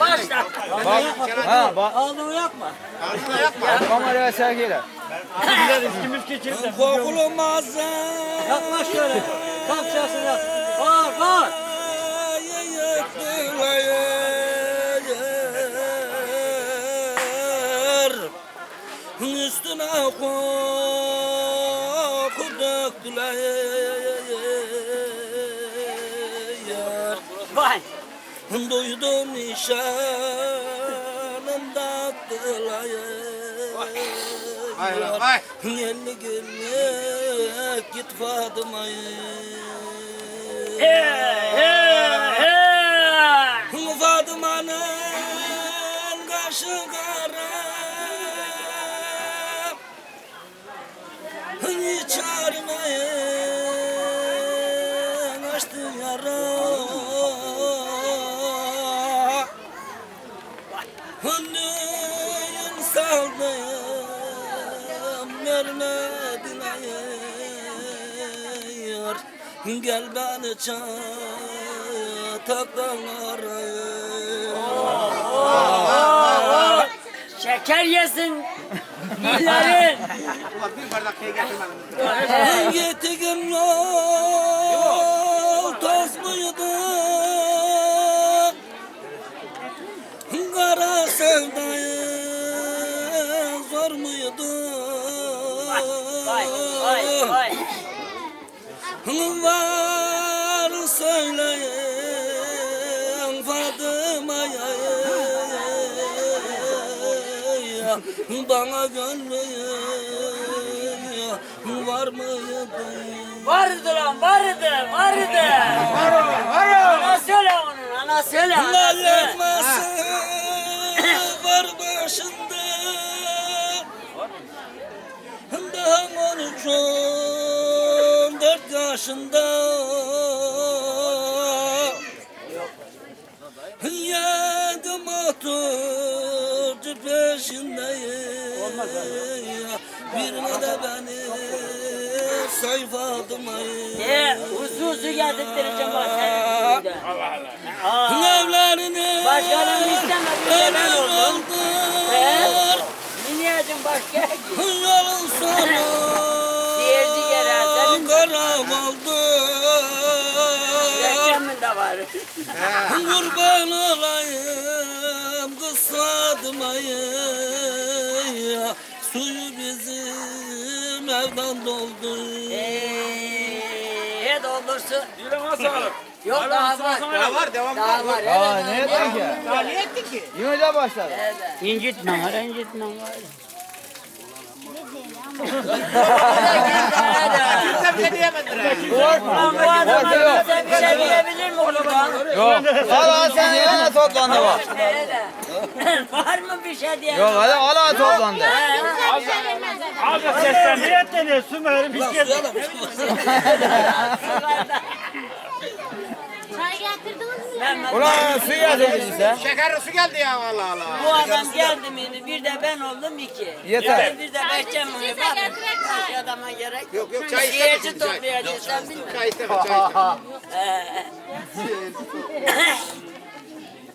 Başla. Bak, ha bak. Ağzını yakma. Kameraya sergiler. Kovulmaz Yaklaş şöyle. Tam sesini yap. Bağır bağır. Üstüne koku döktüler Vay. Duydum nişanım taktılar Vay vay. Yelli günlük git Fatıma'yı He he he. Fatıma'nın kaşı kara İçermeyin açtı yara Hünnüyüm saldım vermedin ayır Gel beni çataktan arayın Şeker yesin. Dillerin. Ulan bir bardak şey getirmedim. Yetikim sevdayı zor muydu? Vay vay vay. Var söyleyin Fadıma'ya Bana gönlü var mıydı? Vardı lan vardı vardı. Ana söyle onun ana söyle anası. Lalletmesi var başında. Daha on üç on dört yaşında. Yedim oturcu peşindeyim. Birine de beni sayfadım ay. Ye usul usul getirttireceğim bak senin Dinleyeceğim başka. Yolun sonu Seyirci gelen senin karam oldu reklamın da var. Kurban olayım kısadım ayı Suyu bizim evden doldu Eee doldursun. Yüreğine sağlık. Yok daha var. Daha var devam Daha var. Aa evet, ne ettin ki? Daha ne ettin ki? Yine de başladı. Evet. İncitme var, incitme var. Kimse bir şey diyemediler. Lan bu adama bize bir şey diyebilir mi kurban? Yok. Hala sen yine toplandı bak. Var mı bir şey diyen? Yok hadi hala toplandı. Abi sesten ne ettiniz? Sümer'in bir şey. Ulan su yedin işte. Şeker su geldi ya Allah Allah. Bu adam geldi miydi? Bir de ben oldum iki. Yeter. Bir de Behçem. Kimse Bak başka adama gerek yok. Yok yok çay çay. toplayacağız sen bilmiyorsun. Çay isteme çay isteme. Ee,